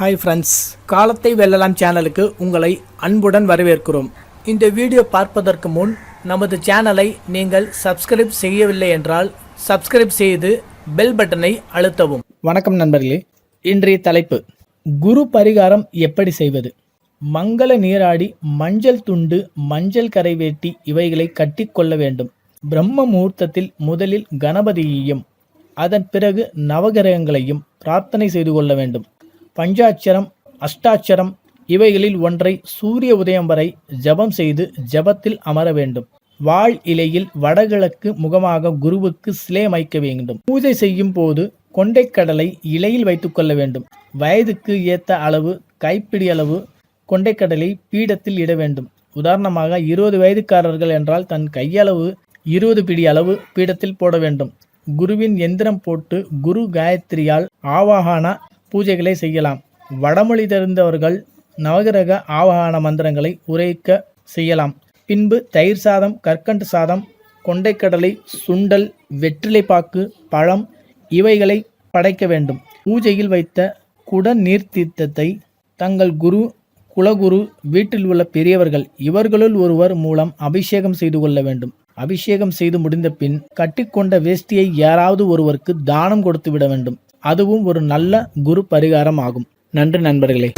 Hi friends காலத்தை வெல்லலாம் சேனலுக்கு உங்களை அன்புடன் வரவேற்கிறோம். இந்த வீடியோ பார்ப்பதற்கு முன் நமது சேனலை நீங்கள் சப்ஸ்கிரைப் செய்யவில்லை என்றால் சப்ஸ்கிரைப் செய்து பெல் பட்டனை அழுத்தவும். வணக்கம் நண்பர்களே. இன்றைய தலைப்பு. குரு பரிகாரம் எப்படி செய்வது? மங்கள நீராடி மஞ்சள் துண்டு மஞ்சள் கரை வேட்டி இவைகளை கட்டிக்கொள்ள வேண்டும். பிரம்ம முகூர்த்தத்தில் முதலில் கணபதியையும் அதன் பிறகு நவகிரகங்களையும் பிரார்த்தனை செய்து கொள்ள வேண்டும். பஞ்சாட்சரம் அஷ்டாட்சரம் இவைகளில் ஒன்றை சூரிய உதயம் வரை ஜபம் செய்து ஜபத்தில் அமர வேண்டும். வாழ் இலையில் வடகிழக்கு முகமாக குருவுக்கு சிலை அமைக்க வேண்டும். பூஜை செய்யும் போது கொண்டைக்கடலை இலையில் வைத்துக்கொள்ள வேண்டும். வயதுக்கு ஏத்த அளவு கைப்பிடி அளவு கொண்டைக்கடலை பீடத்தில் இட வேண்டும். உதாரணமாக இருபது வயதுக்காரர்கள் என்றால் தன் கையளவு இருபது பிடி அளவு பீடத்தில் போட வேண்டும். குருவின் எந்திரம் போட்டு குரு காயத்ரியால் ஆவாகான பூஜைகளை செய்யலாம். வடமொழி தெரிந்தவர்கள் நவகிரக ஆவகான மந்திரங்களை உரைக்க செய்யலாம். பின்பு தயிர் சாதம் கற்கண்டு சாதம் கொண்டைக்கடலை சுண்டல் வெற்றிலைப்பாக்கு பழம் இவைகளை படைக்க வேண்டும். பூஜையில் வைத்த குட நீர்த்தீர்த்தத்தை தங்கள் குரு குலகுரு வீட்டில் உள்ள பெரியவர்கள் இவர்களுள் ஒருவர் மூலம் அபிஷேகம் செய்து கொள்ள வேண்டும். அபிஷேகம் செய்து முடிந்த பின் கட்டிக்கொண்ட வேஷ்டியை யாராவது ஒருவருக்கு தானம் கொடுத்து விட வேண்டும். அதுவும் ஒரு நல்ல குரு பரிகாரம் ஆகும். நன்றி நண்பர்களே.